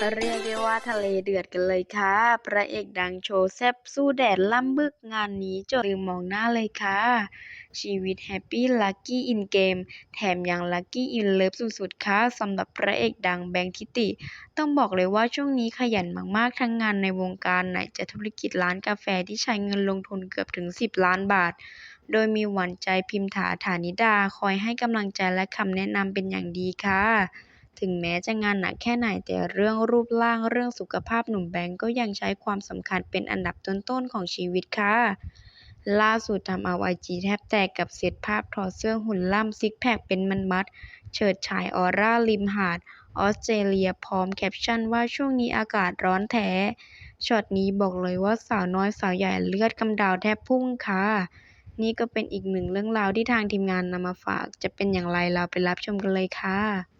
เรียกได้ว่าทะเลเดือดกันเลยค่ะ พระเอกดังโชว์แซบสู้แดดล่ำบึกงานนี้จนลืมมองหน้าเลยค่ะ ชีวิตแฮปปี้ลักกี้อินเกมแถมยังลักกี้อินเลิฟสุดๆค่ะสำหรับพระเอกดังแบงค์ทิติ ต้องบอกเลยว่าช่วงนี้ขยันมากๆ ทั้งงานในวงการไหนจะธุรกิจร้านกาแฟที่ใช้เงินลงทุนเกือบถึง 10 ล้านบาท โดยมีหวานใจพิมถาฐานิดาคอยให้กำลังใจและคำแนะนำเป็นอย่างดีค่ะ ถึงแม้จะงานหนักแค่ไหนแต่เรื่องรูปร่างเรื่องสุขภาพหนุ่มแบงก์ก็ยังใช้ความสำคัญเป็นอันดับต้นๆของชีวิตค่ะ ล่าสุดทำเอาไอจีแทบแตกกับเซตภาพถอดเสื้อหุ่นล่ำซิกแพคเป็นมันมัด เฉิดฉายออร่าริมหาด ออสเตรเลียพร้อมแคปชั่นว่าช่วงนี้อากาศร้อนแท้ช็อตนี้บอกเลยว่าสาวน้อยสาวใหญ่เลือดกำเดาแทบพุ่งค่ะนี่ก็เป็นอีกหนึ่งเรื่องราวที่ทางทีมงานนำมาฝาก จะเป็นอย่างไรเราไปรับชมกันเลยค่ะ